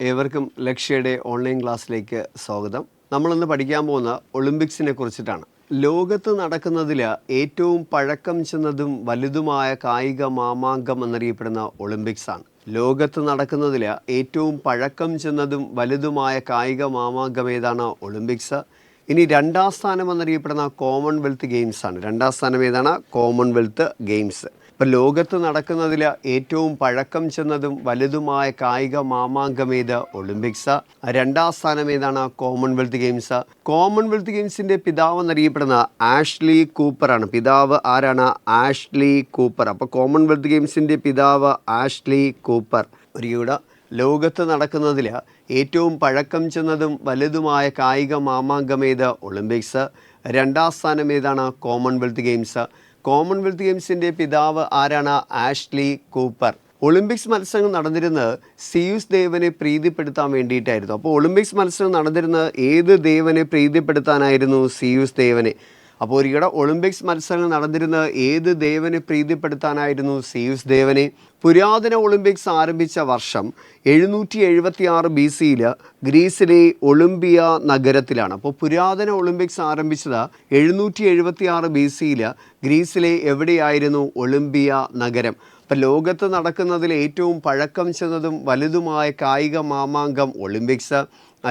ഏവർക്കും ലക്ഷ്യയുടെ ഓൺലൈൻ ക്ലാസ്സിലേക്ക് സ്വാഗതം. നമ്മളിന്ന് പഠിക്കാൻ പോകുന്ന ഒളിമ്പിക്സിനെ കുറിച്ചിട്ടാണ്. ലോകത്ത് നടക്കുന്നതിൽ ഏറ്റവും പഴക്കം ചെന്നതും വലുതുമായ കായിക മാമാങ്കം എന്നറിയപ്പെടുന്ന ഒളിമ്പിക്സാണ് ലോകത്ത് നടക്കുന്നതിൽ ഏറ്റവും പഴക്കം ചെന്നതും വലുതുമായ കായിക മാമാങ്കം ഏതാണ് ഒളിമ്പിക്സ്? ഇനി രണ്ടാം സ്ഥാനം എന്നറിയപ്പെടുന്ന കോമൺവെൽത്ത് ഗെയിംസാണ് രണ്ടാം സ്ഥാനം ഏതാണ്? കോമൺവെൽത്ത് ഗെയിംസ് ഇപ്പം ലോകത്ത് നടക്കുന്നതിൽ ഏറ്റവും പഴക്കം ചെന്നതും വലുതുമായ കായിക മാമാങ്കം ഏത്? ഒളിമ്പിക്സ്. രണ്ടാം സ്ഥാനം ഏതാണ്? Commonwealth games. കോമൺവെൽത്ത് ഗെയിംസിന്റെ പിതാവ് എന്നറിയപ്പെടുന്ന ആഷ്ലി കൂപ്പറാണ്. പിതാവ് ആരാണ്? Ashley Cooper. അപ്പോൾ കോമൺവെൽത്ത് ഗെയിംസിന്റെ പിതാവ് ആഷ്ലി കൂപ്പർ. ഒരിക്കലും ലോകത്ത് നടക്കുന്നതിൽ ഏറ്റവും പഴക്കം ചെന്നതും വലുതുമായ കായിക മാമാങ്കം ഏത്? ഒളിമ്പിക്സ്. രണ്ടാം സ്ഥാനം ഏതാണ്? Commonwealth games. കോമൺവെൽത്ത് ഗെയിംസിന്റെ പിതാവ് ആരാണ്? Ashley Cooper. ഒളിമ്പിക്സ് മത്സരങ്ങൾ നടന്നിരുന്നത് സിയൂസ് ദേവനെ പ്രീതിപ്പെടുത്താൻ വേണ്ടിയിട്ടായിരുന്നു. അപ്പോൾ ഒളിമ്പിക്സ് മത്സരം നടന്നിരുന്നത് ഏത് ദേവനെ പ്രീതിപ്പെടുത്താനായിരുന്നു സിയൂസ് ദേവനെ? അപ്പോൾ ഒരിക്കടെ ഒളിമ്പിക്സ് മത്സരങ്ങൾ നടന്നിരുന്നത് ഏത് ദേവനെ പ്രീതിപ്പെടുത്താനായിരുന്നു സീവ്സ് ദേവനെ? പുരാതന ഒളിമ്പിക്സ് ആരംഭിച്ച വർഷം എഴുന്നൂറ്റി എഴുപത്തി ആറ് ബി സിയിൽ ഗ്രീസിലെ ഒളിമ്പിയ നഗരത്തിലാണ്. അപ്പോൾ പുരാതന ഒളിമ്പിക്സ് ആരംഭിച്ചത് എഴുന്നൂറ്റി എഴുപത്തി ആറ് ബി സിയിൽ ഗ്രീസിലെ എവിടെയായിരുന്നു ഒളിമ്പിയ നഗരം? അപ്പം ലോകത്ത് നടക്കുന്നതിൽ ഏറ്റവും പഴക്കം ചെന്നതും വലുതുമായ കായിക മാമാങ്കം ഒളിമ്പിക്സ്.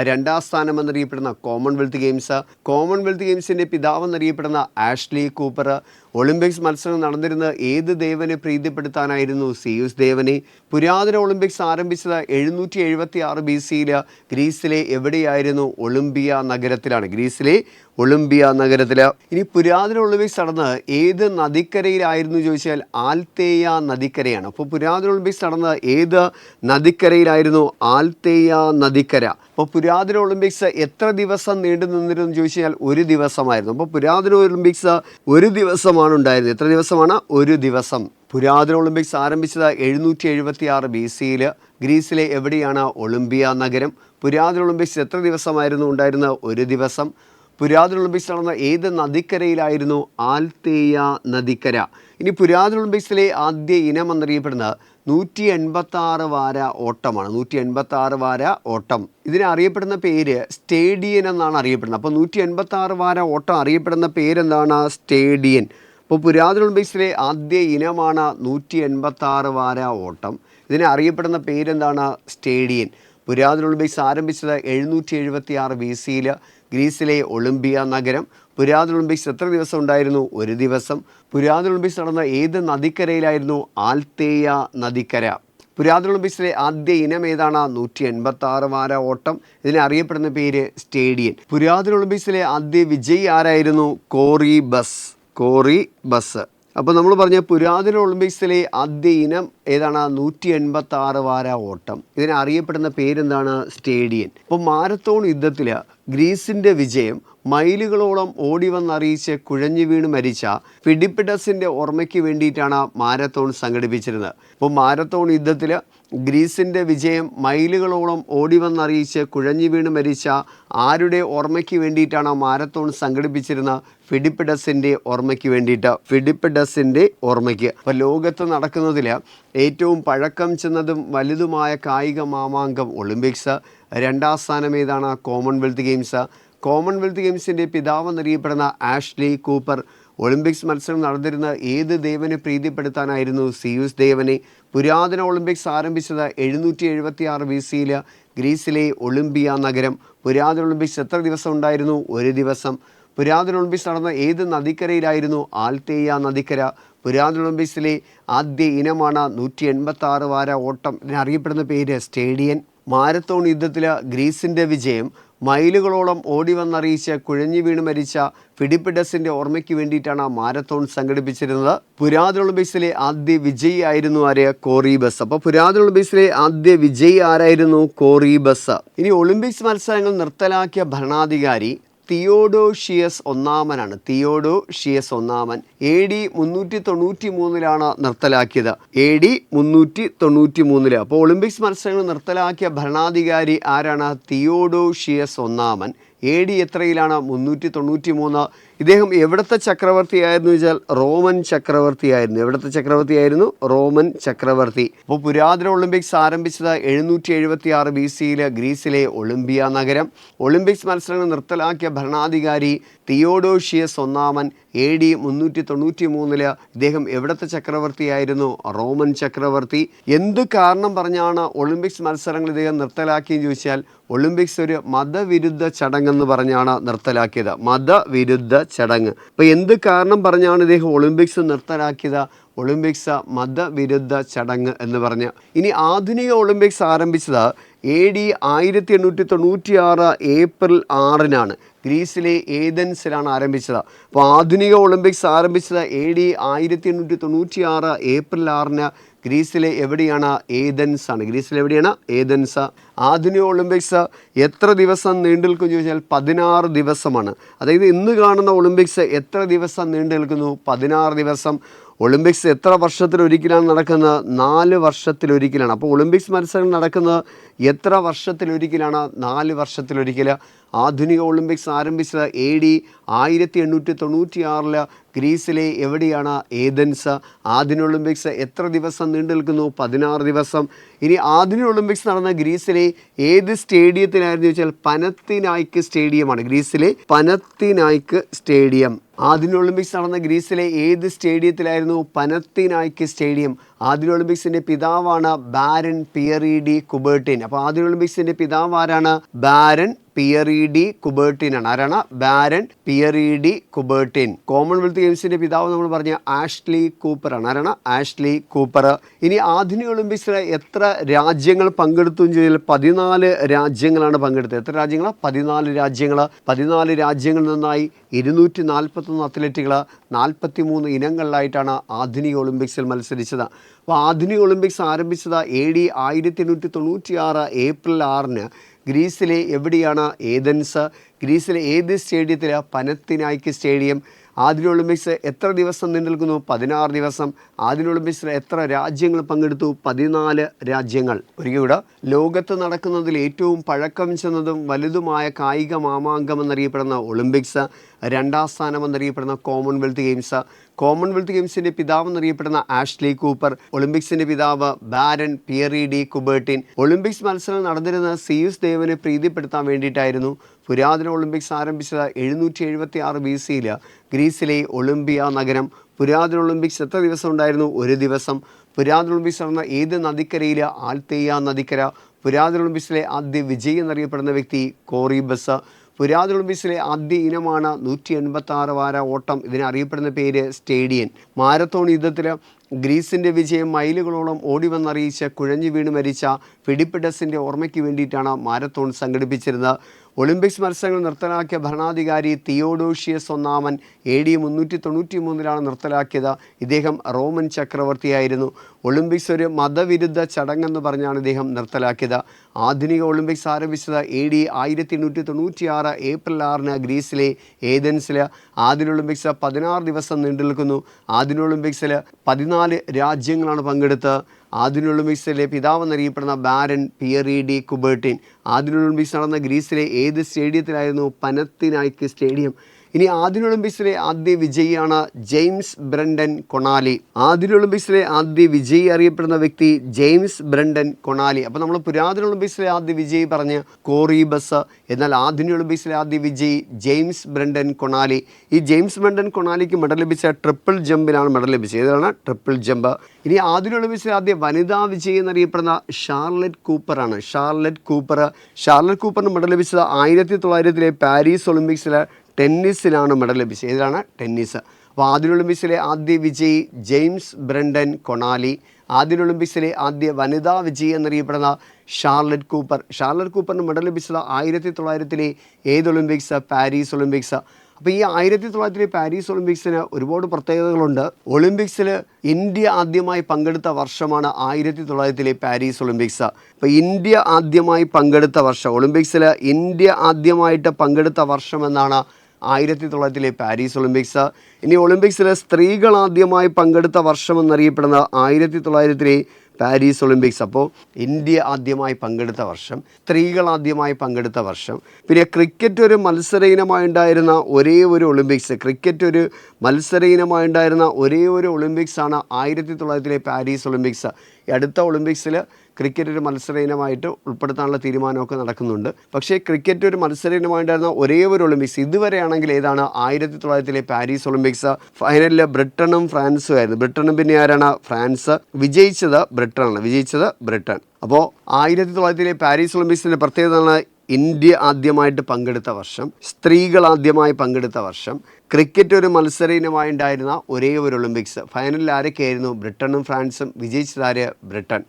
രണ്ടാം സ്ഥാനം എന്നറിയപ്പെടുന്ന കോമൺവെൽത്ത് ഗെയിംസ് കോമൺവെൽത്ത് ഗെയിംസിന്റെ പിതാവ് എന്നറിയപ്പെടുന്ന ആഷ്ലി കൂപ്പർ ഒളിമ്പിക്സ് മത്സരം നടന്നിരുന്നത് ഏത് ദേവനെ പ്രീതിപ്പെടുത്താനായിരുന്നു? സിയൂസ് ദേവനെ. പുരാതന ഒളിമ്പിക്സ് ആരംഭിച്ചത് എഴുന്നൂറ്റി എഴുപത്തി ആറ് ബി സിയിൽ ഗ്രീസിലെ എവിടെയായിരുന്നു? ഒളിമ്പിയ നഗരത്തിലാണ്. ഗ്രീസിലെ ഒളിമ്പിയ നഗരത്തിൽ ഇനി പുരാതന ഒളിമ്പിക്സ് നടന്ന് ഏത് നദിക്കരയിലായിരുന്നു ചോദിച്ചാൽ ആൽത്തേയ നദിക്കരയാണ്. അപ്പോൾ പുരാതന ഒളിമ്പിക്സ് നടന്നത് ഏത് നദിക്കരയിലായിരുന്നു? ആൽത്തേയ നദിക്കര. അപ്പോൾ പുരാതന ഒളിമ്പിക്സ് എത്ര ദിവസം നീണ്ടു നിന്നിരുന്നു ചോദിച്ചു കഴിഞ്ഞാൽ ഒരു ദിവസമായിരുന്നു. അപ്പോൾ പുരാതന ഒളിമ്പിക്സ് ഒരു ദിവസമാണ് ഉണ്ടായിരുന്നത്. എത്ര ദിവസമാണ്? ഒരു ദിവസം. പുരാതന ഒളിമ്പിക്സ് ആരംഭിച്ചത് എഴുന്നൂറ്റി എഴുപത്തി ആറ് ബി സിയിൽ ഗ്രീസിലെ എവിടെയാണ് ഒളിമ്പിയ നഗരം? പുരാതന ഒളിമ്പിക്സ് എത്ര ദിവസമായിരുന്നു ഉണ്ടായിരുന്നത്? ഒരു ദിവസം. പുരാതന ഒളിമ്പിക്സ് നടന്ന ഏത് നദിക്കരയിലായിരുന്നു? ആൽത്തേയ നദിക്കര. ഇനി പുരാതന ഒളിമ്പിക്സിലെ ആദ്യ ഇനം എന്നറിയപ്പെടുന്നത് നൂറ്റി എൺപത്തി ആറ് വാര ഓട്ടമാണ്. നൂറ്റി എൺപത്തി ആറ് വാര ഓട്ടം. ഇതിനെ അറിയപ്പെടുന്ന പേര് സ്റ്റേഡിയൻ എന്നാണ് അറിയപ്പെടുന്നത്. അപ്പോൾ നൂറ്റി എൺപത്തി ആറ് വാര ഓട്ടം അറിയപ്പെടുന്ന പേരെന്താണ്? സ്റ്റേഡിയൻ. അപ്പോൾ പുരാതന ഒളിമ്പിക്സിലെ ആദ്യ ഇനമാണ് നൂറ്റി എൺപത്തി ആറ് വാര ഓട്ടം. ഇതിനെ അറിയപ്പെടുന്ന പേരെന്താണ്? സ്റ്റേഡിയൻ. പുരാതന ഒളിമ്പിക്സ് ആരംഭിച്ചത് എഴുന്നൂറ്റി എഴുപത്തി ആറ് ബി സിയിൽ ഗ്രീസിലെ ഒളിമ്പിയ നഗരം. പുരാതന ഒളിമ്പിക്സ് എത്ര ദിവസം ഉണ്ടായിരുന്നു? ഒരു ദിവസം. പുരാതന ഒളിമ്പിക്സ് നടന്ന ഏത് നദിക്കരയിലായിരുന്നു? ആൽത്തേയ നദിക്കര. പുരാതന ഒളിമ്പിക്സിലെ ആദ്യ ഇനം ഏതാണ്? നൂറ്റി എൺപത്തി ആറ് വാര ഓട്ടം. ഇതിനെ അറിയപ്പെടുന്ന പേര് സ്റ്റേഡിയൻ പുരാതന ഒളിമ്പിക്സിലെ ആദ്യ വിജയി ആരായിരുന്നു? Coroebus. Coroebus. അപ്പോൾ നമ്മൾ പറഞ്ഞ പുരാതന ഒളിമ്പിക്സിലെ ആദ്യ ഇനം ഏതാണ് നൂറ്റി എൺപത്തി ആറ് വാര ഓട്ടം. ഇതിനെ അറിയപ്പെടുന്ന പേരെന്താണ്? സ്റ്റേഡിയൻ. അപ്പോൾ മാരത്തോൺ യുദ്ധത്തിൽ ഗ്രീസിന്റെ വിജയം മൈലുകളോളം ഓടി വന്നറിയിച്ച് കുഴഞ്ഞു വീണ് മരിച്ച ഫിഡിപ്പിഡസിന്റെ ഓർമ്മയ്ക്ക് വേണ്ടിയിട്ടാണ് മാരത്തോൺ സംഘടിപ്പിച്ചിരുന്നത്. അപ്പോൾ മാരത്തോൺ യുദ്ധത്തിൽ ഗ്രീസിന്റെ വിജയം മൈലുകളോളം ഓടി വന്നറിയിച്ച് കുഴഞ്ഞു വീണ് മരിച്ച ആരുടെ ഓർമ്മയ്ക്ക് വേണ്ടിയിട്ടാണ് മാരത്തോൺ സംഘടിപ്പിച്ചിരുന്ന ഫിഡിപ്പിഡസിന്റെ ഓർമ്മയ്ക്ക് വേണ്ടിയിട്ട്? ഫിഡിപ്പിഡസിന്റെ ഓർമ്മയ്ക്ക്. അപ്പോൾ ലോകത്ത് നടക്കുന്നതിൽ ഏറ്റവും പഴക്കം ചെന്നതും വലുതുമായ കായിക മാമാങ്കം ഒളിമ്പിക്സ്. രണ്ടാം സ്ഥാനം ഏതാണ്? Commonwealth games. കോമൺവെൽത്ത് ഗെയിംസിന്റെ പിതാവ് എന്നറിയപ്പെടുന്ന ആഷ്ലി കൂപ്പർ. ഒളിമ്പിക്സ് മത്സരം നടന്നിരുന്ന ഏത് ദേവനെ പ്രീതിപ്പെടുത്താനായിരുന്നു? സിയൂസ് ദേവനെ. പുരാതന ഒളിമ്പിക്സ് ആരംഭിച്ചത് എഴുന്നൂറ്റി എഴുപത്തി ആറ് ബി സിയിൽ ഗ്രീസിലെ ഒളിമ്പിയ നഗരം. പുരാതന ഒളിമ്പിക്സ് എത്ര ദിവസം ഉണ്ടായിരുന്നു? ഒരു ദിവസം. പുരാതന ഒളിമ്പിക്സ് നടന്ന ഏത് നദിക്കരയിലായിരുന്നു? ആൽത്തേയ നദിക്കര. പുരാതന ഒളിമ്പിക്സിലെ ആദ്യ ഇനമാണ് നൂറ്റി എൺപത്തി ആറ് വാര ഓട്ടം. ഇതിനറിയപ്പെടുന്ന പേര് സ്റ്റേഡിയൻ. മാരത്തോൺ യുദ്ധത്തിലെ ഗ്രീസിന്റെ വിജയം മൈലുകളോളം ഓടി വന്നറിയിച്ച് കുഴഞ്ഞു വീണ് മരിച്ച ഫിഡിപ്പിഡസിന്റെ ഓർമ്മയ്ക്ക് വേണ്ടിയിട്ടാണ് മാരത്തോൺ സംഘടിപ്പിച്ചിരുന്നത്. പുരാതന ഒളിമ്പിക്സിലെ ആദ്യ വിജയി ആയിരുന്നു ആര്? കോറി ബസ് അപ്പോൾ പുരാതന ഒളിമ്പിക്സിലെ ആദ്യ വിജയി ആരായിരുന്നു? കോറി ബസ് ഇനി ഒളിമ്പിക്സ് മത്സരങ്ങൾ നിർത്തലാക്കിയ ഭരണാധികാരി തിയോഡോഷിയസ് ഒന്നാമനാണ്. തിയോഡോഷിയസ് ഒന്നാമൻ എ ഡി മുന്നൂറ്റി തൊണ്ണൂറ്റി മൂന്നിലാണ് നിർത്തലാക്കിയത്. എ ഡി മുന്നൂറ്റി തൊണ്ണൂറ്റി മൂന്നിൽ അപ്പോൾ ഒളിമ്പിക്സ് മത്സരങ്ങൾ നിർത്തലാക്കിയ ഭരണാധികാരി ആരാണ്? തിയോഡോഷിയസ് ഒന്നാമൻ. എ ഡി എത്രയിലാണ്? മുന്നൂറ്റി തൊണ്ണൂറ്റി മൂന്ന് ഇദ്ദേഹം എവിടുത്തെ ചക്രവർത്തിയായിരുന്നു വെച്ചാൽ റോമൻ ചക്രവർത്തിയായിരുന്നു. എവിടുത്തെ ചക്രവർത്തിയായിരുന്നു? റോമൻ ചക്രവർത്തി. അപ്പോൾ പുരാതന ഒളിമ്പിക്സ് ആരംഭിച്ചത് എഴുന്നൂറ്റി എഴുപത്തി ആറ് ബി സിയിലെ ഗ്രീസിലെ ഒളിമ്പിയ നഗരം. ഒളിമ്പിക്സ് മത്സരങ്ങൾ നിർത്തലാക്കിയ ഭരണാധികാരി തിയോഡോഷിയസ് ഒന്നാമൻ എ ഡി മുന്നൂറ്റി തൊണ്ണൂറ്റി മൂന്നിൽ ഇദ്ദേഹം എവിടുത്തെ ചക്രവർത്തിയായിരുന്നു? റോമൻ ചക്രവർത്തി. എന്ത് കാരണം പറഞ്ഞാണ് ഒളിമ്പിക്സ് മത്സരങ്ങൾ ഇദ്ദേഹം നിർത്തലാക്കിയെന്ന് ചോദിച്ചാൽ ഒളിമ്പിക്സ് ഒരു മതവിരുദ്ധ ചടങ്ങെന്ന് പറഞ്ഞാണ് നിർത്തലാക്കിയത്. മതവിരുദ്ധ ചടങ്ങ്. അപ്പോൾ എന്ത് കാരണം പറഞ്ഞാണ് ഇദ്ദേഹം ഒളിമ്പിക്സ് നിർത്തലാക്കിയത്? ഒളിമ്പിക്സ് മതവിരുദ്ധ ചടങ്ങ് എന്ന് പറഞ്ഞ്. ഇനി ആധുനിക ഒളിമ്പിക്സ് ആരംഭിച്ചത് എ ഡി ആയിരത്തി എണ്ണൂറ്റി തൊണ്ണൂറ്റി ആറ് ഏപ്രിൽ ആറിനാണ്. ഗ്രീസിലെ ഏതൻസിലാണ് ആരംഭിച്ചത്. അപ്പോൾ ആധുനിക ഒളിമ്പിക്സ് ആരംഭിച്ചത് എ ഡി ആയിരത്തി എണ്ണൂറ്റി തൊണ്ണൂറ്റി ആറ് ഏപ്രിൽ ആറിന്. ഗ്രീസിലെ എവിടെയാണ്? ഏതൻസ് ആണ് ഗ്രീസിൽ എവിടെയാണ് ഏതൻസ്. ആധുനിക ഒളിമ്പിക്സ് എത്ര ദിവസം നീണ്ടു നിൽക്കും ചോദിച്ചാൽ പതിനാറ് ദിവസമാണ്. അതായത് ഇന്ന് കാണുന്ന ഒളിമ്പിക്സ് എത്ര ദിവസം നീണ്ടു നിൽക്കുന്നു? പതിനാറ് ദിവസം. ഒളിമ്പിക്സ് എത്ര വർഷത്തിലൊരിക്കലാണ് നടക്കുന്നത്? നാല് വർഷത്തിലൊരിക്കലാണ്. അപ്പോൾ ഒളിമ്പിക്സ് മത്സരങ്ങൾ നടക്കുന്നത് എത്ര വർഷത്തിലൊരിക്കലാണ്? നാല് വർഷത്തിലൊരിക്കൽ ആധുനിക ഒളിമ്പിക്സ് ആരംഭിച്ചത് എ ഡി ആയിരത്തി എണ്ണൂറ്റി തൊണ്ണൂറ്റി ആറിൽ ഗ്രീസിലെ എവിടെയാണ്? ഏതൻസ്. ആധുനിക ഒളിമ്പിക്സ് എത്ര ദിവസം നീണ്ടു നിൽക്കുന്നു? പതിനാറ് ദിവസം. ഇനി ആധുനിക ഒളിമ്പിക്സ് നടന്ന ഗ്രീസിലെ ഏത് സ്റ്റേഡിയത്തിനായിരുന്നു ചോദിച്ചാൽ പനത്തിനായ്ക്ക് സ്റ്റേഡിയമാണ് ഗ്രീസിലെ പനത്തിനായ്ക്ക് സ്റ്റേഡിയം. ആധുനിക ഒളിമ്പിക്സ് നടന്ന ഗ്രീസിലെ ഏത് സ്റ്റേഡിയത്തിലായിരുന്നു പനത്തിനായ്ക്ക് സ്റ്റേഡിയം? ആധുനിക ഒളിമ്പിക്സിന്റെ പിതാവാണ് ബാരൻ പിയറി ഡി കുബേർട്ടിൻ. അപ്പോൾ ആധുനിക ഒളിമ്പിക്സിന്റെ പിതാവ് ആരാണ്? ബാരൻ പിയറി ഡി കുബേർട്ടിൻ ആണ് ആരാണ്? Baron Pierre de Coubertin. Commonwealth ഗെയിംസിന്റെ പിതാവ് നമ്മൾ പറഞ്ഞ ആഷ്ലി കൂപ്പർ ആണ് ആരാണ്? Ashley Cooper. ഇനി ആധുനിക ഒളിമ്പിക്സിൽ എത്ര രാജ്യങ്ങൾ പങ്കെടുത്തു ചെയ്താൽ പതിനാല് രാജ്യങ്ങളാണ് പങ്കെടുത്തത്. എത്ര രാജ്യങ്ങളാണ് പതിനാല് രാജ്യങ്ങൾ പതിനാല് രാജ്യങ്ങളിൽ നിന്നായി ഇരുന്നൂറ്റി നാൽപ്പത്തൊന്ന് അത്ലറ്റുകൾ നാൽപ്പത്തി മൂന്ന് ഇനങ്ങളിലായിട്ടാണ് ആധുനിക ഒളിമ്പിക്സിൽ മത്സരിച്ചത്. അപ്പോൾ ആധുനിക ഒളിമ്പിക്സ് ആരംഭിച്ചത് എ ഡി ആയിരത്തി എണ്ണൂറ്റി തൊണ്ണൂറ്റി ആറ് ഏപ്രിൽ ആറിന്. ഗ്രീസിലെ എവിടെയാണ് ഏതൻസ് ഗ്രീസിലെ ഏത് സ്റ്റേഡിയത്തിൽ പനത്തിനായ്ക്ക് സ്റ്റേഡിയം? ആദ്യ ഒളിമ്പിക്സ് എത്ര ദിവസം നിലനിൽക്കുന്നു നിൽക്കുന്നു? പതിനാറ് ദിവസം. ആദ്യ ഒളിമ്പിക്സിൽ എത്ര രാജ്യങ്ങൾ പങ്കെടുത്തു? പതിനാല് രാജ്യങ്ങൾ. ഒരിക്കൽ കൂടെ ലോകത്ത് നടക്കുന്നതിൽ ഏറ്റവും പഴക്കം ചെന്നതും വലുതുമായ കായിക മാമാങ്കം എന്നറിയപ്പെടുന്ന ഒളിമ്പിക്സ് രണ്ടാം സ്ഥാനം എന്നറിയപ്പെടുന്ന കോമൺവെൽത്ത് ഗെയിംസ് കോമൺവെൽത്ത് ഗെയിംസിന്റെ പിതാവ് എന്നറിയപ്പെടുന്ന ആഷ്ലി കൂപ്പർ ഒളിമ്പിക്സിന്റെ പിതാവ് baron Pierre de Coubertin. Olympics മത്സരം നടന്നിരുന്ന സിയൂസ് ദേവനെ പ്രീതിപ്പെടുത്താൻ വേണ്ടിയിട്ടായിരുന്നു. പുരാതന ഒളിമ്പിക്സ് ആരംഭിച്ചത് എഴുന്നൂറ്റി എഴുപത്തി ആറ് ബി സിയിൽ ഗ്രീസിലെ ഒളിമ്പിയ നഗരം. പുരാതന ഒളിമ്പിക്സ് എത്ര ദിവസം ഉണ്ടായിരുന്നു? ഒരു ദിവസം. പുരാതന ഒളിമ്പിക്സ് നടന്ന ഏത് നദിക്കരയിലെ ആൽത്തേയ നദിക്കര? പുരാതന ഒളിമ്പിക്സിലെ ആദ്യ വിജയി എന്നറിയപ്പെടുന്ന വ്യക്തി കോറി ബസ്. പുരാതന ഒളിമ്പിക്സിലെ ആദ്യ ഇനമാണ് നൂറ്റി എൺപത്തി ആറ് വാര ഓട്ടം. ഇതിനറിയപ്പെടുന്ന പേര് സ്റ്റേഡിയൻ മാരത്തോൺ യുദ്ധത്തിൽ ഗ്രീസിന്റെ വിജയം മൈലുകളോളം ഓടി വന്നറിയിച്ച് കുഴഞ്ഞു വീണ് മരിച്ച ഫിഡിപ്പിഡസിന്റെ ഓർമ്മയ്ക്ക് വേണ്ടിയിട്ടാണ് മാരത്തോൺ സംഘടിപ്പിച്ചിരുന്നത്. ഒളിമ്പിക്സ് മത്സരങ്ങൾ നിർത്തലാക്കിയ ഭരണാധികാരി തിയോഡോഷ്യസ് ഒന്നാമൻ എ ഡി മുന്നൂറ്റി തൊണ്ണൂറ്റി മൂന്നിലാണ് നിർത്തലാക്കിയത്. ഇദ്ദേഹം റോമൻ ചക്രവർത്തിയായിരുന്നു. ഒളിമ്പിക്സ് ഒരു മതവിരുദ്ധ ചടങ്ങെന്ന് പറഞ്ഞാണ് ഇദ്ദേഹം നിർത്തലാക്കിയത്. ആധുനിക ഒളിമ്പിക്സ് ആരംഭിച്ചത് എ ഡി ആയിരത്തി എണ്ണൂറ്റി തൊണ്ണൂറ്റി ആറ് ഏപ്രിൽ ആറിന് ഗ്രീസിലെ ഏതൻസിൽ. ആധുനിക ഒളിമ്പിക്സ് പതിനാറ് ദിവസം നീണ്ടു നിൽക്കുന്നു. ആധുനിക ഒളിമ്പിക്സിൽ പതിനാല് രാജ്യങ്ങളാണ് പങ്കെടുത്ത്. ആധുനിക ഒളിമ്പിക്സിലെ പിതാവ് എന്നറിയപ്പെടുന്ന ബാരൻ പിയറി ഡി കുബേർട്ടിൻ. ആദിനൊളിമ്പിക്സ് നടന്ന ഗ്രീസിലെ ഏത് സ്റ്റേഡിയത്തിലായിരുന്നു പനത്തിനായ്ക്ക് സ്റ്റേഡിയം? ഇനി ആദ്യ ഒളിമ്പിക്സിലെ ആദ്യ വിജയിയാണ് ജെയിംസ് ബ്രണ്ടൻ കൊണാലി. ആദ്യ ഒളിമ്പിക്സിലെ ആദ്യ വിജയി അറിയപ്പെടുന്ന വ്യക്തി ജെയിംസ് ബ്രണ്ടൻ കൊണാലി. അപ്പോൾ നമ്മൾ പുരാതന ഒളിമ്പിക്സിലെ ആദ്യ വിജയി പറഞ്ഞ് കോറീബസ് എന്നാൽ ആധുനിക ഒളിമ്പിക്സിലെ ആദ്യ വിജയി ജെയിംസ് ബ്രണ്ടൻ കൊണാലി. ഈ ജെയിംസ് ബ്രണ്ടൻ കൊണാലിക്ക് മെഡൽ ലഭിച്ച ട്രിപ്പിൾ ജമ്പിലാണ് മെഡൽ ലഭിച്ചത്. ഏതാണ്? Triple jump. ഇനി ആധുനിക ഒളിമ്പിക്സിലെ ആദ്യ വനിതാ വിജയി എന്നറിയപ്പെടുന്ന ഷാർലറ്റ് കൂപ്പറാണ്. ഷാർലറ്റ് കൂപ്പർ ഷാർലറ്റ് കൂപ്പറിന് മെഡൽ ലഭിച്ചത് ആയിരത്തി തൊള്ളായിരത്തിലെ പാരീസ് ഒളിമ്പിക്സിലെ ടെന്നീസിലാണ് മെഡൽ ലഭിച്ചത്. ഏതാണ് ടെന്നീസ്. അപ്പോൾ ആദ്യ ഒളിമ്പിക്സിലെ ആദ്യ വിജയി ജെയിംസ് ബ്രണ്ടൻ കൊണാലി ആദ്യ ഒളിമ്പിക്സിലെ ആദ്യ വനിതാ വിജയി എന്നറിയപ്പെടുന്ന ഷാർലറ്റ് കൂപ്പർ. ഷാർലറ്റ് കൂപ്പറിന് മെഡൽ ലഭിച്ചത് ആയിരത്തി തൊള്ളായിരത്തിലെ ഏത് ഒളിമ്പിക്സ്? Paris Olympics. അപ്പോൾ ഈ ആയിരത്തി തൊള്ളായിരത്തിലെ പാരീസ് ഒളിമ്പിക്സിന് ഒരുപാട് പ്രത്യേകതകളുണ്ട്. ഒളിമ്പിക്സിൽ ഇന്ത്യ ആദ്യമായി പങ്കെടുത്ത വർഷമാണ് ആയിരത്തി തൊള്ളായിരത്തിലെ പാരീസ് ഒളിമ്പിക്സ്. അപ്പോൾ ഇന്ത്യ ആദ്യമായി പങ്കെടുത്ത വർഷം ഒളിമ്പിക്സിൽ ഇന്ത്യ ആദ്യമായിട്ട് പങ്കെടുത്ത വർഷം എന്നാണ് ആയിരത്തി തൊള്ളായിരത്തിലെ പാരീസ് ഒളിമ്പിക്സ്. ഇനി ഒളിമ്പിക്സിൽ സ്ത്രീകൾ ആദ്യമായി പങ്കെടുത്ത വർഷം എന്നറിയപ്പെടുന്ന ആയിരത്തി തൊള്ളായിരത്തിലെ പാരീസ് ഒളിമ്പിക്സ്. അപ്പോൾ ഇന്ത്യ ആദ്യമായി പങ്കെടുത്ത വർഷം സ്ത്രീകൾ ആദ്യമായി പങ്കെടുത്ത വർഷം. പിന്നെ ക്രിക്കറ്റ് ഒരു മത്സര ഇനമായി ഉണ്ടായിരുന്ന ഒരേ ഒരു ഒളിമ്പിക്സ്. ക്രിക്കറ്റ് ഒരു മത്സര ഇനമായി ഉണ്ടായിരുന്ന ഒരേ ഒരു ഒളിമ്പിക്സ് ആണ് ആയിരത്തി തൊള്ളായിരത്തിലെ പാരീസ് ഒളിമ്പിക്സ്. അടുത്ത ഒളിമ്പിക്സിൽ ക്രിക്കറ്റ് ഒരു മത്സര ഇനമായിട്ട് ഉൾപ്പെടുത്താനുള്ള തീരുമാനമൊക്കെ നടക്കുന്നുണ്ട്. പക്ഷേ ക്രിക്കറ്റ് ഒരു മത്സര ഇനമായിട്ടായിരുന്ന ഒരേ ഒരു ഒളിമ്പിക്സ് ഇതുവരെയാണെങ്കിൽ ഏതാണ് ആയിരത്തി തൊള്ളായിരത്തിലെ പാരീസ് ഒളിമ്പിക്സ് ഫൈനലിൽ ബ്രിട്ടനും ഫ്രാൻസും ആയിരുന്നു. ബ്രിട്ടനും പിന്നെ ആരാണ്? ഫ്രാൻസ്. വിജയിച്ചത് ബ്രിട്ടനാണ് വിജയിച്ചത് ബ്രിട്ടൻ അപ്പോൾ ആയിരത്തി തൊള്ളായിരത്തിലെ പാരീസ് ഒളിമ്പിക്സിന്റെ പ്രത്യേകത ഇന്ത്യ ആദ്യമായിട്ട് പങ്കെടുത്ത വർഷം സ്ത്രീകൾ ആദ്യമായി പങ്കെടുത്ത വർഷം. ക്രിക്കറ്റ് ഒരു മത്സര ഇനമായി ഉണ്ടായിരുന്ന ഒരേ ഒരു ഒളിമ്പിക്സ് ഫൈനലിൽ ആരൊക്കെയായിരുന്നു? ബ്രിട്ടനും ഫ്രാൻസും. വിജയിച്ചതാര് ബ്രിട്ടൻ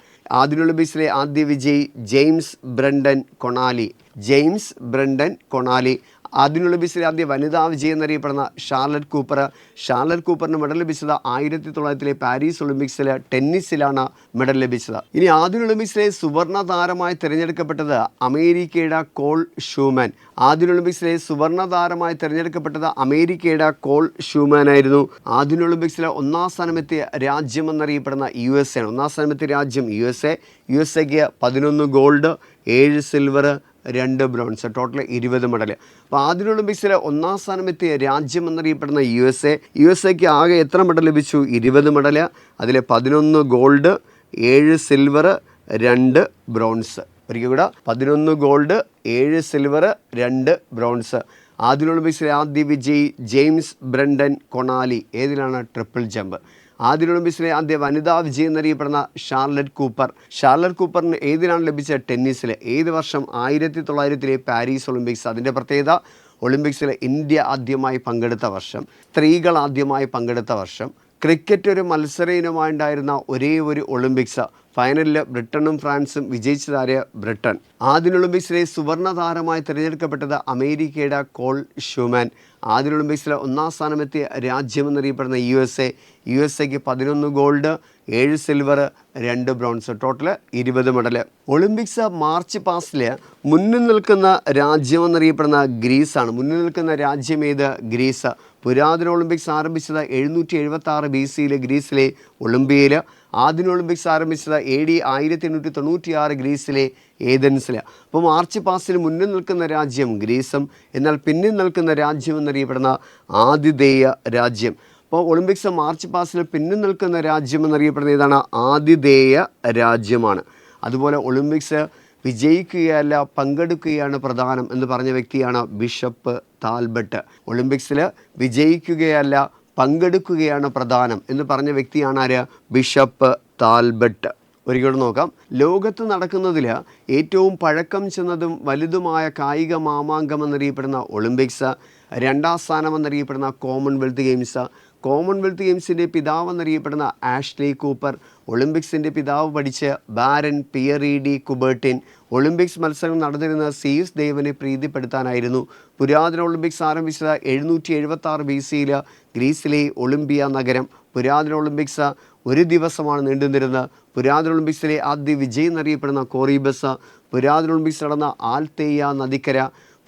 ഒളിമ്പിക്സിലെ ആദ്യ വിജയി James Brendan Connolly. James Brendan Connolly ആദ്യ ഒളിമ്പിക്സിലെ ആദ്യ വനിതാ വിജയം എന്നറിയപ്പെടുന്ന ഷാർലറ്റ് കൂപ്പർ. ഷാർലറ്റ് കൂപ്പറിന് മെഡൽ ലഭിച്ചത് ആയിരത്തി തൊള്ളായിരത്തിലെ പാരീസ് ഒളിമ്പിക്സിൽ ടെന്നീസിലാണ് മെഡൽ ലഭിച്ചത്. ഇനി ആദ്യ ഒളിമ്പിക്സിലെ സുവർണ താരമായി തിരഞ്ഞെടുക്കപ്പെട്ടത് അമേരിക്കയുടെ കോൾ ഷൂമാൻ. ആദ്യ ഒളിമ്പിക്സിലെ സുവർണ താരമായി തിരഞ്ഞെടുക്കപ്പെട്ടത് അമേരിക്കയുടെ കോൾ ഷൂമാൻ ആയിരുന്നു. ആദ്യ ഒളിമ്പിക്സിലെ ഒന്നാം സ്ഥാനമെത്തിയ രാജ്യം എന്നറിയപ്പെടുന്ന യു എസ് എ ഒന്നാം സ്ഥാനമെത്തിയ രാജ്യം U S A. U S എക്ക് പതിനൊന്ന് ഗോൾഡ് ഏഴ് സിൽവർ രണ്ട് ബ്രോൺസ് ടോട്ടൽ ഇരുപത് മെഡൽ. അപ്പോൾ ആദ്യ ഒളിമ്പിക്സിൽ ഒന്നാം സ്ഥാനം എത്തിയ രാജ്യം എന്നറിയപ്പെടുന്ന U S A U S എക്ക് ആകെ എത്ര മെഡൽ ലഭിച്ചു? ഇരുപത് മെഡൽ അതിലെ പതിനൊന്ന് ഗോൾഡ് ഏഴ് സിൽവർ രണ്ട് ബ്രോൺസ്. ഒരിക്കൽ കൂടെ പതിനൊന്ന് ഗോൾഡ് ഏഴ് സിൽവർ രണ്ട് ബ്രോൺസ്. ആദ്യ ഒളിമ്പിക്സിലെ ആദ്യ വിജയി ജെയിംസ് ബ്രണ്ടൻ കൊണാലി. ഏതിലാണ് ട്രിപ്പിൾ ജമ്പ്? ആദ്യ ഒളിമ്പിക്സിലെ ആദ്യ വനിതാ വിജയം എന്നറിയപ്പെടുന്ന ഷാർലറ്റ് കൂപ്പർ. ഷാർലറ്റ് കൂപ്പറിന് ഏതിനാണ് ലഭിച്ച ടെന്നീസിൽ ഏത് വർഷം ആയിരത്തി തൊള്ളായിരത്തിലെ പാരീസ് ഒളിമ്പിക്സ്? അതിന്റെ പ്രത്യേകത ഒളിമ്പിക്സിൽ ഇന്ത്യ ആദ്യമായി പങ്കെടുത്ത വർഷം സ്ത്രീകൾ ആദ്യമായി പങ്കെടുത്ത വർഷം. ക്രിക്കറ്റ് ഒരു മത്സര ഇനമായുണ്ടായിരുന്ന ഒരേ ഒരു ഒളിമ്പിക്സ്. ഫൈനലിൽ ബ്രിട്ടനും ഫ്രാൻസും വിജയിച്ചതാരെ ബ്രിട്ടൻ. ആദ്യ ഒളിമ്പിക്സിലെ സുവർണ താരമായി തിരഞ്ഞെടുക്കപ്പെട്ടത് അമേരിക്കയുടെ കോൾ ഷൂമാൻ. ആദ്യ ഒളിമ്പിക്സിൽ ഒന്നാം സ്ഥാനമെത്തിയ രാജ്യമെന്നറിയപ്പെടുന്ന U S A U S എക്ക് പതിനൊന്ന് ഗോൾഡ് ഏഴ് സിൽവർ രണ്ട് ബ്രോൺസ്. ടോട്ടൽ ഇരുപത് മെഡൽ ഒളിമ്പിക്സ് മാർച്ച് പാസ്റ്റിൽ മുന്നിൽ നിൽക്കുന്ന രാജ്യമെന്നറിയപ്പെടുന്ന ഗ്രീസാണ്. മുന്നിൽ നിൽക്കുന്ന രാജ്യം ഏത്? ഗ്രീസ്. പുരാതന ഒളിമ്പിക്സ് ആരംഭിച്ചത് എഴുന്നൂറ്റി എഴുപത്തി ആറ് ബി സിയിലെ ഗ്രീസിലെ ഒളിമ്പിയയിൽ ആദ്യ ഒളിമ്പിക്സ് ആരംഭിച്ചത് എ ഡി ആയിരത്തി എണ്ണൂറ്റി തൊണ്ണൂറ്റി ആറ് ഗ്രീസിലെ ഏതൻസിലാണ് അപ്പോൾ മാർച്ച് പാസ്റ്റിൽ മുന്നിൽ നിൽക്കുന്ന രാജ്യം ഗ്രീസും എന്നാൽ പിന്നിൽ നിൽക്കുന്ന രാജ്യം എന്നറിയപ്പെടുന്ന ആതിഥേയ രാജ്യം. അപ്പോൾ ഒളിമ്പിക്സ് മാർച്ച് പാസ്റ്റിൽ പിന്നിൽ നിൽക്കുന്ന രാജ്യം എന്നറിയപ്പെടുന്ന ഏതാണ്? ആതിഥേയ രാജ്യമാണ്. അതുപോലെ ഒളിമ്പിക്സ് വിജയിക്കുകയല്ല പങ്കെടുക്കുകയാണ് പ്രധാനം എന്ന് പറഞ്ഞ വ്യക്തിയാണ് ബിഷപ്പ് താൽബട്ട്. ഒളിമ്പിക്സിൽ വിജയിക്കുകയല്ല പങ്കെടുക്കുകയാണ് പ്രധാനം എന്ന് പറഞ്ഞ വ്യക്തിയാണ് ആര്? Bishop Talbot. ഒരിക്കലും നോക്കാം. ലോകത്ത് നടക്കുന്നതിൽ ഏറ്റവും പഴക്കം ചെന്നതും വലുതുമായ കായിക മാമാങ്കം എന്നറിയപ്പെടുന്ന ഒളിമ്പിക്സ് രണ്ടാം സ്ഥാനം എന്നറിയപ്പെടുന്ന കോമൺവെൽത്ത് ഗെയിംസ് കോമൺവെൽത്ത് ഗെയിംസിന്റെ പിതാവ് എന്നറിയപ്പെടുന്ന ആഷ്ലി കൂപ്പർ ഒളിമ്പിക്സിന്റെ പിതാവ് പഠിച്ച് baron Pierre de Coubertin Olympics മത്സരം നടന്നിരുന്ന സീസ് ദേവനെ പ്രീതിപ്പെടുത്താനായിരുന്നു. പുരാതന ഒളിമ്പിക്സ് ആരംഭിച്ചത് എഴുന്നൂറ്റി എഴുപത്തി ആറ് ബി സിയിൽ ഗ്രീസിലെ ഒളിമ്പിയ നഗരം. പുരാതന ഒളിമ്പിക്സ് ഒരു ദിവസമാണ് നീണ്ടുനിരുന്നത് പുരാതന ഒളിമ്പിക്സിലെ ആദ്യ വിജയം എന്നറിയപ്പെടുന്ന കോറിബസ് പുരാതന ഒളിമ്പിക്സ് നടന്ന ആൽത്തേയ നദിക്കര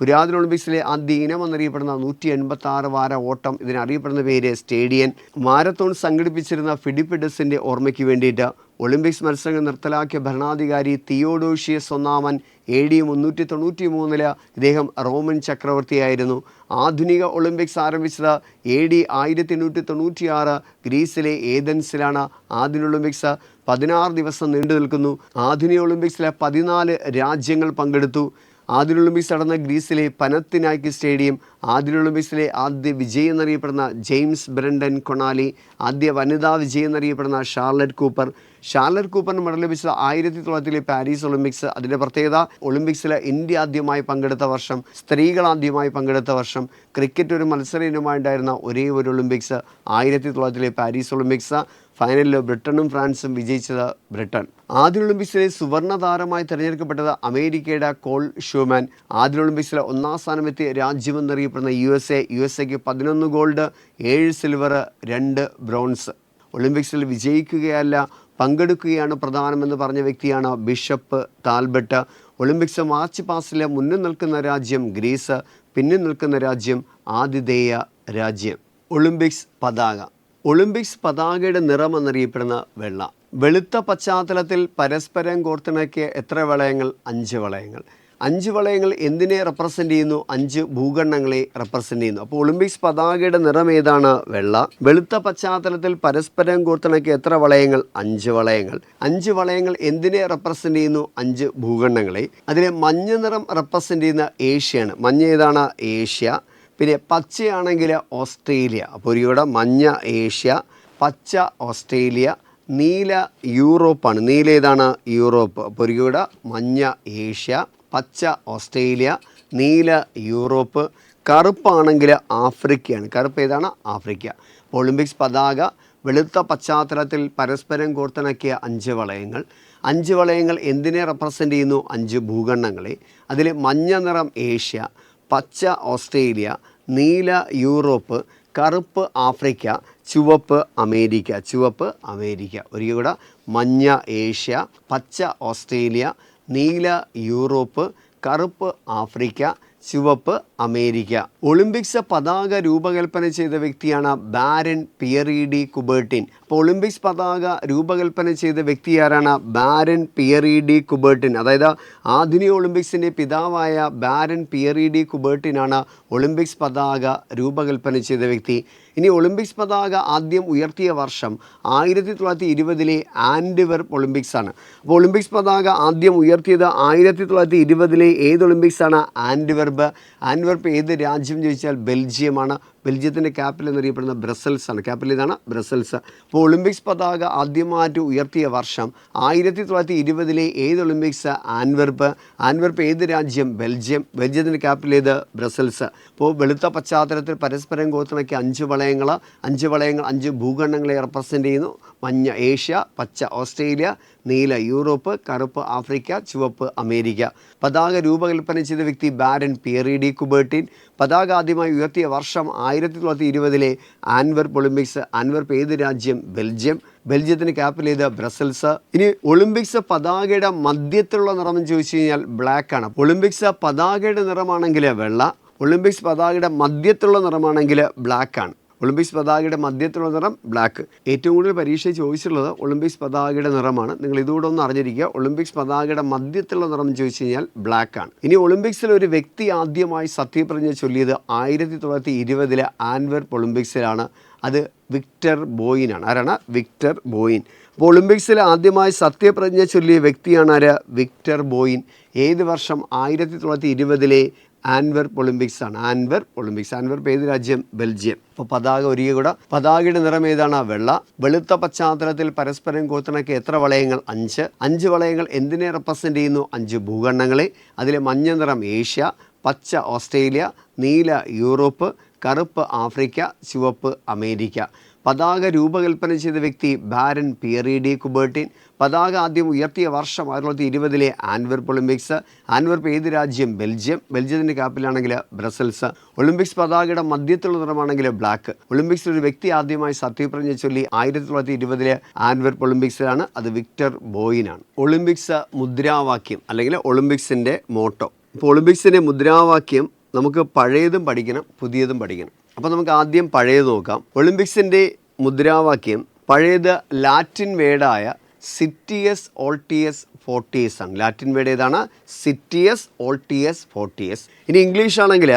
പുരാതന ഒളിമ്പിക്സിലെ ആദ്യ ഇനം എന്നറിയപ്പെടുന്ന നൂറ്റി എൺപത്തി ആറ് വാര ഓട്ടം ഇതിനറിയപ്പെടുന്ന പേര് സ്റ്റേഡിയൻ മാരത്തോൺ സംഘടിപ്പിച്ചിരുന്ന ഫിഡിപ്പിഡസിന്റെ ഓർമ്മയ്ക്ക് വേണ്ടിയിട്ട് ഒളിമ്പിക്സ് മത്സരങ്ങൾ നിർത്തലാക്കിയ ഭരണാധികാരി തിയോഡോഷ്യസ് ഒന്നാമൻ എ ഡി മുന്നൂറ്റി തൊണ്ണൂറ്റി മൂന്നിൽ ഇദ്ദേഹം റോമൻ ചക്രവർത്തിയായിരുന്നു. ആധുനിക ഒളിമ്പിക്സ് ആരംഭിച്ചത് എ ഡി ആയിരത്തി എണ്ണൂറ്റി തൊണ്ണൂറ്റിയാറ് ഗ്രീസിലെ ഏതൻസിലാണ്. ആധുനിക ഒളിമ്പിക്സ് പതിനാറ് ദിവസം നീണ്ടു നിൽക്കുന്നു. ആധുനിക ഒളിമ്പിക്സിലെ പതിനാല് രാജ്യങ്ങൾ പങ്കെടുത്തു. ആദ്യ ഒളിമ്പിക്സ് നടന്ന ഗ്രീസിലെ പനത്തിനാക്കി സ്റ്റേഡിയം ആദ്യ ഒളിമ്പിക്സിലെ ആദ്യ വിജയം എന്നറിയപ്പെടുന്ന ജെയിംസ് ബ്രണ്ടൻ കൊണാലി ആദ്യ വനിതാ വിജയം എന്നറിയപ്പെടുന്ന ഷാർലറ്റ് കൂപ്പർ. ഷാർലറ്റ് കൂപ്പറിന് മെഡൽ ലഭിച്ചത് ആയിരത്തി തൊള്ളായിരത്തിലെ പാരീസ് ഒളിമ്പിക്സ്. അതിന്റെ പ്രത്യേകത ഒളിമ്പിക്സിൽ ഇന്ത്യ ആദ്യമായി പങ്കെടുത്ത വർഷം സ്ത്രീകൾ ആദ്യമായി പങ്കെടുത്ത വർഷം. ക്രിക്കറ്റ് ഒരു മത്സര ഇനമായിട്ടുണ്ടായിരുന്ന ഒരേ ഒരു ഒളിമ്പിക്സ് ആയിരത്തി തൊള്ളായിരത്തിലെ പാരീസ് ഒളിമ്പിക്സ്. ഫൈനലിൽ ബ്രിട്ടനും ഫ്രാൻസും വിജയിച്ചത് ബ്രിട്ടൻ. ആദ്യ ഒളിമ്പിക്സിലെ സുവർണ താരമായി തിരഞ്ഞെടുക്കപ്പെട്ടത് അമേരിക്കയുടെ കോൾ ഷൂമാൻ. ആദ്യ ഒളിമ്പിക്സിലെ ഒന്നാം സ്ഥാനമെത്തി രാജ്യമെന്നറിയപ്പെടുന്ന U S A U S എക്ക് പതിനൊന്ന് ഗോൾഡ് ഏഴ് സിൽവർ രണ്ട് ബ്രോൺസ്. ഒളിമ്പിക്സിൽ വിജയിക്കുകയല്ല പങ്കെടുക്കുകയാണ് പ്രധാനമെന്ന് പറഞ്ഞ വ്യക്തിയാണ് ബിഷപ്പ് താൽബട്ട്. ഒളിമ്പിക്സ് മാർച്ച് പാസ്റ്റിലെ മുന്നിൽ നിൽക്കുന്ന രാജ്യം ഗ്രീസ് പിന്നിൽ നിൽക്കുന്ന രാജ്യം ആതിഥേയ രാജ്യം. ഒളിമ്പിക്സ് പതാക. ഒളിമ്പിക്സ് പതാകയുടെ നിറം എന്നറിയപ്പെടുന്ന വെള്ള. വെളുത്ത പശ്ചാത്തലത്തിൽ പരസ്പരം കോർത്തിണക്കിയ എത്ര വളയങ്ങൾ? അഞ്ച് വളയങ്ങൾ. അഞ്ച് വളയങ്ങൾ എന്തിനെ റെപ്രസെന്റ് ചെയ്യുന്നു? അഞ്ച് ഭൂഖണ്ഡങ്ങളെ റെപ്രസെന്റ് ചെയ്യുന്നു. അപ്പോൾ ഒളിമ്പിക്സ് പതാകയുടെ നിറം ഏതാണ്? വെള്ള. വെളുത്ത പശ്ചാത്തലത്തിൽ പരസ്പരം കോർത്തിണക്കിയ എത്ര വളയങ്ങൾ? അഞ്ച് വളയങ്ങൾ. അഞ്ച് വളയങ്ങൾ എന്തിനെ റെപ്രസെന്റ് ചെയ്യുന്നു? അഞ്ച് ഭൂഖണ്ഡങ്ങളെ. അതിലെ മഞ്ഞ നിറം റെപ്രസെന്റ് ചെയ്യുന്ന ഏഷ്യയാണ്. മഞ്ഞ ഏതാണ്? ഏഷ്യ. പിന്നെ പച്ചയാണെങ്കിൽ ഓസ്ട്രേലിയ അപ്പോൾ ഇവിടെ മഞ്ഞ ഏഷ്യ പച്ച ഓസ്ട്രേലിയ നീല യൂറോപ്പാണ്. നീല ഏതാണ് യൂറോപ്പ്? ഇവിടെ മഞ്ഞ ഏഷ്യ പച്ച ഓസ്ട്രേലിയ നീല യൂറോപ്പ് കറുപ്പാണെങ്കിൽ ആഫ്രിക്കയാണ്. കറുപ്പ് ഏതാണ്? ആഫ്രിക്ക. ഒളിമ്പിക്സ് പതാക വെളുത്ത പശ്ചാത്തലത്തിൽ പരസ്പരം കോർത്തിണക്കിയ അഞ്ച് വളയങ്ങൾ. അഞ്ച് വളയങ്ങൾ എന്തിനെ റെപ്രസെന്റ് ചെയ്യുന്നു? അഞ്ച് ഭൂഖണ്ഡങ്ങളെ. അതിൽ മഞ്ഞ നിറം ഏഷ്യ പച്ച ഓസ്ട്രേലിയ നീല യൂറോപ്പ് കറുപ്പ് ആഫ്രിക്ക ചുവപ്പ് അമേരിക്ക. ചുവപ്പ് അമേരിക്ക. ഒരു കൂടെ മഞ്ഞ ഏഷ്യ പച്ച ഓസ്ട്രേലിയ നീല യൂറോപ്പ് കറുപ്പ് ആഫ്രിക്ക ചുവപ്പ് അമേരിക്ക. ഒളിമ്പിക്സ് പതാക രൂപകൽപ്പന ചെയ്ത വ്യക്തിയാണ് ബാരൻ പിയറി ഡി കുബേർട്ടിൻ. അപ്പോൾ ഒളിമ്പിക്സ് പതാക രൂപകൽപ്പന ചെയ്ത വ്യക്തി ആരാണ്? Baron Pierre de Coubertin. അതായത് ആധുനിക ഒളിമ്പിക്സിന്റെ പിതാവായ ബാരൻ പിയറി ഡി കുബേർട്ടിനാണ് ഒളിമ്പിക്സ് പതാക രൂപകൽപ്പന ചെയ്ത വ്യക്തി. ഇനി ഒളിമ്പിക്സ് പതാക ആദ്യം ഉയർത്തിയ വർഷം ആയിരത്തി തൊള്ളായിരത്തി ഇരുപതിലെ ആൻഡിവർ ഒളിമ്പിക്സ് ആണ്. അപ്പോൾ ഒളിമ്പിക്സ് പതാക ആദ്യം ഉയർത്തിയത് ആയിരത്തി തൊള്ളായിരത്തി ഇരുപതിലെ ഏത് ഒളിമ്പിക്സ് ആണ്? ആൻഡിവർബ് ആൻഡ്വെർപ്പ് ഏത് രാജ്യം ചോദിച്ചാൽ ബെൽജിയമാണ് ബെൽജിയത്തിന്റെ ക്യാപിറ്റൽ എന്നറിയപ്പെടുന്ന ബ്രസൽസ് ആണ് ക്യാപിറ്റൽ ഇതാണ് ബ്രസൽസ്. അപ്പോൾ ഒളിമ്പിക്സ് പതാക ആദ്യമായിട്ട് ഉയർത്തിയ വർഷം ആയിരത്തി തൊള്ളായിരത്തി ഇരുപതിലെ ഏത് ഒളിമ്പിക്സ് ആൻവെർപ്പ്? ആൻവെർപ്പ് ഏത് രാജ്യം? ബെൽജിയം. ബെൽജിയത്തിന്റെ ക്യാപിറ്റൽ ഏത്? ബ്രസൽസ്. അപ്പോൾ വെളുത്ത പശ്ചാത്തലത്തിൽ പരസ്പരം കോർത്തിണക്കിയ അഞ്ച് വളയങ്ങൾ അഞ്ച് വളയങ്ങൾ അഞ്ച് ഭൂഖണ്ഡങ്ങളെ റെപ്രസെന്റ് ചെയ്യുന്നു. മഞ്ഞ ഏഷ്യ പച്ച ഓസ്ട്രേലിയ നീല യൂറോപ്പ് കറുപ്പ് ആഫ്രിക്ക ചുവപ്പ് അമേരിക്ക. പതാക രൂപകൽപ്പന ചെയ്ത വ്യക്തി ബാരൻ പിയറി ഡി കുബേർട്ടിൻ. പതാക ആദ്യമായി ഉയർത്തിയ വർഷം ആയിരത്തി തൊള്ളായിരത്തി ഇരുപതിലെ ആൻവെർപ്പ് ഒളിമ്പിക്സ് ആൻവെർപ്പ് ഏത് രാജ്യം? ബെൽജിയം. ബെൽജിയത്തിന് ക്യാപിറ്റൽ ചെയ്ത ബ്രസൽസ്. ഇനി ഒളിമ്പിക്സ് പതാകയുടെ മധ്യത്തിലുള്ള നിറം ചോദിച്ചു കഴിഞ്ഞാൽ ബ്ലാക്ക് ആണ്. ഒളിമ്പിക്സ് പതാകയുടെ നിറമാണെങ്കിൽ വെള്ള. ഒളിമ്പിക്സ് പതാകയുടെ മധ്യത്തിലുള്ള നിറമാണെങ്കിൽ ബ്ലാക്ക് ആണ്. ഒളിമ്പിക്സ് പതാകയുടെ മധ്യത്തിലുള്ള നിറം ബ്ലാക്ക്. ഏറ്റവും കൂടുതൽ പരീക്ഷ ചോദിച്ചിട്ടുള്ളത് ഒളിമ്പിക്സ് പതാകയുടെ നിറമാണ്. നിങ്ങൾ ഇതുകൂടെ ഒന്ന് അറിഞ്ഞിരിക്കുക. ഒളിമ്പിക്സ് പതാകയുടെ മധ്യത്തിലുള്ള നിറം ചോദിച്ചു കഴിഞ്ഞാൽ ബ്ലാക്ക് ആണ്. ഇനി ഒളിമ്പിക്സിൽ ഒരു വ്യക്തി ആദ്യമായി സത്യപ്രതിജ്ഞ ചൊല്ലിയത് ആയിരത്തി തൊള്ളായിരത്തി ഇരുപതിലെ ആൻവെർപ്പ് ഒളിമ്പിക്സിലാണ്. അത് വിക്ടർ ബോയിനാണ് ആരാണ്? Victor Boin. അപ്പോൾ ഒളിമ്പിക്സിൽ ആദ്യമായി സത്യപ്രതിജ്ഞ ചൊല്ലിയ വ്യക്തിയാണ് ആര്? Victor Boin. ഏത് വർഷം ആയിരത്തി തൊള്ളായിരത്തി ഇരുപതിലെ ആൻവെർപ്പ് ഒളിമ്പിക്സ് ആണ്. ആൻവെർപ്പ് ഒളിമ്പിക്സ്. ആൻവെർപ്പ് ഏത് രാജ്യം? ബെൽജിയം. അപ്പോൾ പതാക ഒരിക്കൽ കൂടെ. പതാകയുടെ നിറം ഏതാണ്? വെള്ള. വെളുത്ത പശ്ചാത്തലത്തിൽ പരസ്പരം കോർത്തിണക്കിയ എത്ര വളയങ്ങൾ? അഞ്ച്. അഞ്ച് വളയങ്ങൾ എന്തിനെ റെപ്രസെന്റ് ചെയ്യുന്നു? അഞ്ച് ഭൂഖണ്ഡങ്ങളെ. അതിലെ മഞ്ഞ നിറം ഏഷ്യ പച്ച ഓസ്ട്രേലിയ നീല യൂറോപ്പ് കറുപ്പ് ആഫ്രിക്ക ചുവപ്പ് അമേരിക്ക. പതാക രൂപകൽപ്പന ചെയ്ത വ്യക്തി ബാരൻ പിയറി ഡി കുബേർട്ടിൻ. പതാക ആദ്യം ഉയർത്തിയ വർഷം ആയിരത്തി തൊള്ളായിരത്തി ഇരുപതിലെ ആൻവെർപ്പ് ഒളിമ്പിക്സ്. ആൻവെർപ്പ് ഏത് രാജ്യം? ബെൽജിയം. ബെൽജിയത്തിന്റെ കാപ്പിലാണെങ്കിൽ ബ്രസൽസ്. ഒളിമ്പിക്സ് പതാകയുടെ മധ്യത്തിലുള്ള നിറമാണെങ്കിൽ ബ്ലാക്ക്. ഒളിമ്പിക്സിൽ ഒരു വ്യക്തി ആദ്യമായി സത്യപ്രതിജ്ഞ ചൊല്ലി ആയിരത്തി തൊള്ളായിരത്തി ഇരുപതിലെ ആൻവെർപ്പ് ഒളിമ്പിക്സിലാണ്. അത് വിക്ടർ ബോയിനാണ്. ഒളിമ്പിക്സ് മുദ്രാവാക്യം അല്ലെങ്കിൽ ഒളിമ്പിക്സിന്റെ മോട്ടോ. ഇപ്പോൾ ഒളിമ്പിക്സിന്റെ മുദ്രാവാക്യം നമുക്ക് പഴയതും പഠിക്കണം പുതിയതും പഠിക്കണം. അപ്പോൾ നമുക്ക് ആദ്യം പഴയത് നോക്കാം. ഒളിമ്പിക്സിന്റെ മുദ്രാവാക്യം പഴയത് ലാറ്റിൻ വേർഡായ സിറ്റിയസ് ഓൾട്ടിയസ് ഫോർട്ടിയസ് ആണ്. ലാറ്റിൻ വേർഡ് ഏതാണ്? സിറ്റിയസ് ഓൾട്ടിയസ് ഫോർട്ടിയസ് ഇനി ഇംഗ്ലീഷ് ആണെങ്കിൽ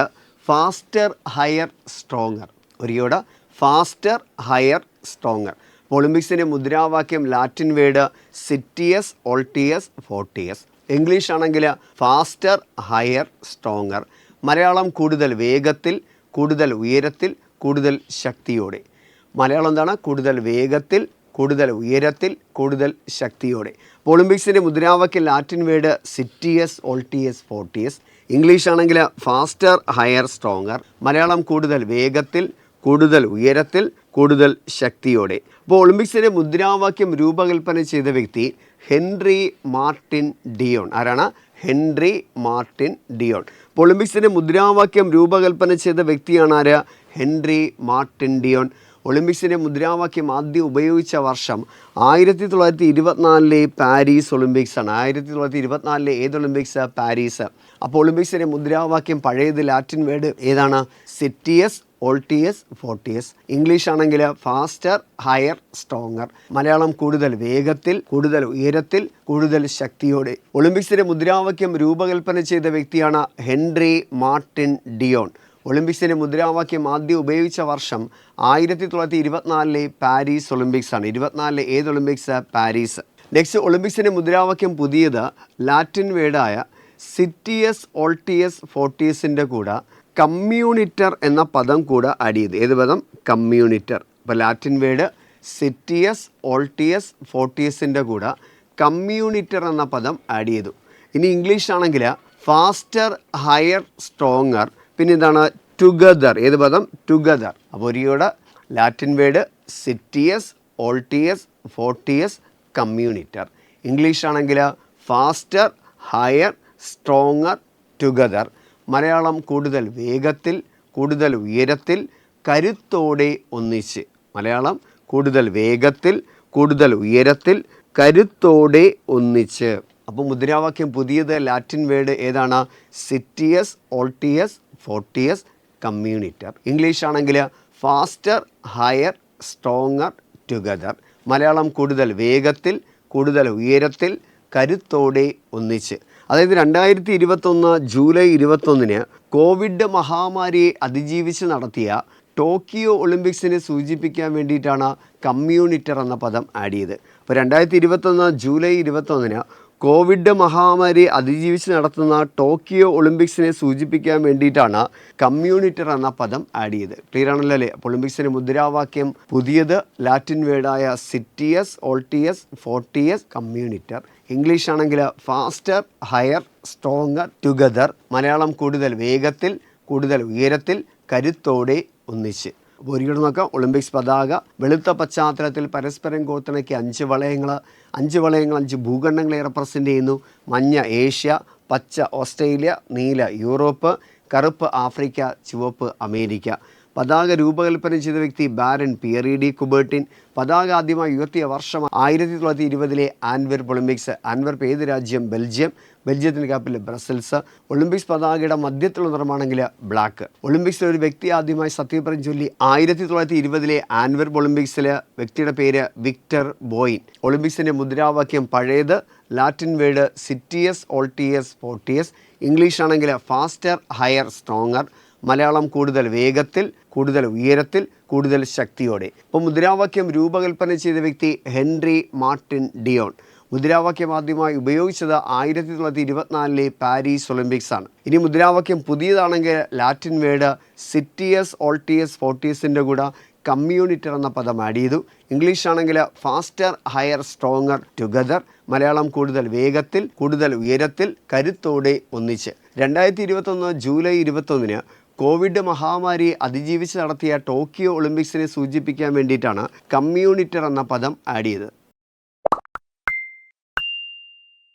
ഫാസ്റ്റർ ഹയർ സ്ട്രോങ്ങർ ഒരിയോട് ഫാസ്റ്റർ ഹയർ സ്ട്രോങ്ങർ ഒളിമ്പിക്സിന്റെ മുദ്രാവാക്യം Latin word citius altius fortius English ആണെങ്കിൽ ഫാസ്റ്റർ ഹയർ സ്ട്രോങ്ങർ മലയാളം കൂടുതൽ വേഗത്തിൽ കൂടുതൽ ഉയരത്തിൽ കൂടുതൽ ശക്തിയോടെ. മലയാളം എന്താണ്? കൂടുതൽ വേഗത്തിൽ കൂടുതൽ ഉയരത്തിൽ കൂടുതൽ ശക്തിയോടെ. ഒളിമ്പിക്സിന്റെ മുദ്രാവാക്യം Latin word citius altius fortius. English ആണെങ്കിൽ ഫാസ്റ്റർ ഹയർ സ്ട്രോങ്ങർ. മലയാളം കൂടുതൽ വേഗത്തിൽ കൂടുതൽ ഉയരത്തിൽ കൂടുതൽ ശക്തിയോടെ. അപ്പോൾ ഒളിമ്പിക്സിന്റെ മുദ്രാവാക്യം രൂപകൽപ്പന ചെയ്ത വ്യക്തി ഹെൻറി മാർട്ടിൻ ഡിയോൺ. ആരാണ്? Henri Martin Didon. ഒളിമ്പിക്സിന്റെ മുദ്രാവാക്യം രൂപകൽപ്പന ചെയ്ത വ്യക്തിയാണ് ആര്? Henri Martin Didon. ഒളിമ്പിക്സിന്റെ മുദ്രാവാക്യം ആദ്യം ഉപയോഗിച്ച വർഷം ആയിരത്തി തൊള്ളായിരത്തി ഇരുപത്തിനാലിലെ പാരീസ് ഒളിമ്പിക്സാണ് ആയിരത്തി തൊള്ളായിരത്തി ഇരുപത്തിനാലിലെ ഏത് ഒളിമ്പിക്സ്? പാരീസ്. അപ്പോൾ ഒളിമ്പിക്സിന്റെ മുദ്രാവാക്യം പഴയത് ലാറ്റിൻ വേർഡ് ഏതാണ്? Citius altius fortius. ഇംഗ്ലീഷ് ആണെങ്കിൽ ഫാസ്റ്റർ ഹയർ സ്ട്രോങ്ങർ. മലയാളം കൂടുതൽ വേഗത്തിൽ കൂടുതൽ ഉയരത്തിൽ കൂടുതൽ ശക്തിയോടെ. ഒളിമ്പിക്സിന്റെ മുദ്രാവാക്യം രൂപകൽപ്പന ചെയ്ത വ്യക്തിയാണ് ഹെൻറി മാർട്ടിൻ ഡിയോൺ. ഒളിമ്പിക്സിന്റെ മുദ്രാവാക്യം ആദ്യം ഉപയോഗിച്ച വർഷം ആയിരത്തി തൊള്ളായിരത്തി ഇരുപത്തിനാലിലെ പാരീസ് ഒളിമ്പിക്സ് ആണ് ഇരുപത്തിനാലിലെ ഏത് ഒളിമ്പിക്സ്? പാരീസ്. നെക്സ്റ്റ് ഒളിമ്പിക്സിന്റെ മുദ്രാവാക്യം പുതിയത് ലാറ്റിൻ വേർഡായ സിറ്റിയസ് ഓൾട്ടിയസ് ഫോർട്ടിയസിന്റെ കൂടെ കമ്മ്യൂണിറ്റർ എന്ന പദം കൂടെ ആഡ് ചെയ്ത്. ഏത് പദം? കമ്മ്യൂണിറ്റർ. ഇപ്പോൾ ലാറ്റിൻ വേർഡ് സിറ്റിയസ് ഓൾട്ടിയസ് ഫോർട്ടിയസിന്റെ കൂടെ കമ്മ്യൂണിറ്റർ എന്ന പദം ആഡ് ചെയ്തു. ഇനി ഇംഗ്ലീഷാണെങ്കിൽ ഫാസ്റ്റർ ഹയർ സ്ട്രോങ്ങർ പിന്നെ ഇതാണ് ടുഗദർ ഏത് പദം? ടുഗദർ അപ്പോൾ ഒരിയുടെ Latin word citius altius fortius communiter English ആണെങ്കിൽ faster higher stronger together Malayalam കൂടുതൽ വേഗത്തിൽ കൂടുതൽ ഉയരത്തിൽ കരുത്തോടെ ഒന്നിച്ച്. മലയാളം കൂടുതൽ വേഗത്തിൽ കൂടുതൽ ഉയരത്തിൽ കരുത്തോടെ ഒന്നിച്ച്. അപ്പോൾ മുദ്രാവാക്യം പുതിയത് ലാറ്റിൻ വേർഡ് ഏതാണ്? Citius altius fortius communiter English ആണെങ്കിൽ faster higher stronger together. Malayalam കൂടുതൽ വേഗത്തിൽ കൂടുതൽ ഉയരത്തിൽ കരുത്തോടെ ഒന്നിച്ച്. അതായത് രണ്ടായിരത്തി ഇരുപത്തൊന്ന് ജൂലൈ ഇരുപത്തൊന്നിന് കോവിഡ് മഹാമാരിയെ അതിജീവിച്ച് നടത്തിയ ടോക്കിയോ ഒളിമ്പിക്സിനെ സൂചിപ്പിക്കാൻ വേണ്ടിയിട്ടാണ് കമ്മ്യൂണിറ്റർ എന്ന പദം ആഡ് ചെയ്ത് അപ്പോൾ രണ്ടായിരത്തി ഇരുപത്തൊന്ന് ജൂലൈ ഇരുപത്തൊന്നിന് കോവിഡ് മഹാമാരി അതിജീവിച്ച് നടത്തുന്ന ടോക്കിയോ ഒളിമ്പിക്സിനെ സൂചിപ്പിക്കാൻ വേണ്ടിയിട്ടാണ് കമ്മ്യൂണിറ്റർ എന്ന പദം ആഡ് ചെയ്ത്. ക്ലിയർ ആണല്ലോ അല്ലേ? അപ്പോൾ ഒളിമ്പിക്സിന്റെ മുദ്രാവാക്യം പുതിയത് Latin വേർഡായ citius altius fortius communiter. English ആണെങ്കിൽ faster higher stronger together. Malayalam കൂടുതൽ വേഗത്തിൽ കൂടുതൽ ഉയരത്തിൽ കരുത്തോടെ ഒന്നിച്ച്. അപ്പോൾ ഒരിക്കലും ഒളിമ്പിക്സ് പതാക വെളുത്ത പശ്ചാത്തലത്തിൽ പരസ്പരം കോത്തിണക്കി അഞ്ച് വളയങ്ങൾ അഞ്ച് വളയങ്ങൾ അഞ്ച് ഭൂഖണ്ഡങ്ങളെ റെപ്രസെന്റ് ചെയ്യുന്നു. മഞ്ഞ ഏഷ്യ പച്ച ഓസ്ട്രേലിയ നീല യൂറോപ്പ് കറുപ്പ് ആഫ്രിക്ക ചുവപ്പ് അമേരിക്ക. പതാക രൂപകൽപ്പന ചെയ്ത വ്യക്തി ബാരൻ പിയറി ഡി കുബേർട്ടിൻ. പതാക ആദ്യമായി ഉയർത്തിയ വർഷം ആയിരത്തി തൊള്ളായിരത്തി ഇരുപതിലെ ആൻവെർപ്പ് ഒളിമ്പിക്സ്. ആൻവെർപ്പ് ഏത് രാജ്യം? ബെൽജിയം. ബെൽജിയത്തിന്റെ ക്യാപിറ്റൽ ബ്രസൽസ്. ഒളിമ്പിക്സ് പതാകയുടെ മധ്യത്തിലുള്ള നിറമാണെങ്കിൽ ബ്ലാക്ക്. ഒളിമ്പിക്സിൽ ഒരു വ്യക്തി ആദ്യമായി സത്യപ്രം ചൊല്ലി ആയിരത്തി തൊള്ളായിരത്തി ഇരുപതിലെ ആൻവർ ഒളിമ്പിക്സിൽ വ്യക്തിയുടെ പേര് വിക്ടർ ബോയിൻ. ഒളിമ്പിക്സിന്റെ മുദ്രാവാക്യം പഴയത് Latin word citius altius fortius English ആണെങ്കിൽ ഫാസ്റ്റർ ഹയർ സ്ട്രോങ്ങർ. മലയാളം കൂടുതൽ വേഗത്തിൽ കൂടുതൽ ഉയരത്തിൽ കൂടുതൽ ശക്തിയോടെ. ഇപ്പോൾ മുദ്രാവാക്യം രൂപകൽപ്പന ചെയ്ത വ്യക്തി ഹെൻറി മാർട്ടിൻ ഡിയോൺ. മുദ്രാവാക്യം ആദ്യമായി ഉപയോഗിച്ചത് ആയിരത്തി തൊള്ളായിരത്തി ഇരുപത്തിനാലിലെ പാരീസ് ഒളിമ്പിക്സാണ്. ഇനി മുദ്രാവാക്യം പുതിയതാണെങ്കിൽ ലാറ്റിൻ വേർഡ് സിറ്റിയസ് ഓൾട്ടിയസ് ഫോർട്ടിയസിന്റെ കൂടെ കമ്മ്യൂണിറ്റർ എന്ന പദം ആഡ് ചെയ്തു. ഇംഗ്ലീഷ് ആണെങ്കിൽ faster higher stronger together Malayalam കൂടുതൽ വേഗത്തിൽ കൂടുതൽ ഉയരത്തിൽ കരുത്തോടെ ഒന്നിച്ച്. രണ്ടായിരത്തി ഇരുപത്തൊന്ന് ജൂലൈ ഇരുപത്തൊന്നിന് കോവിഡ് മഹാമാരിയെ അതിജീവിച്ച് നടത്തിയ ടോക്കിയോ ഒളിമ്പിക്സിനെ സൂചിപ്പിക്കാൻ വേണ്ടിയിട്ടാണ് കമ്മ്യൂണിറ്റർ എന്ന പദം ആഡ് ചെയ്തത്.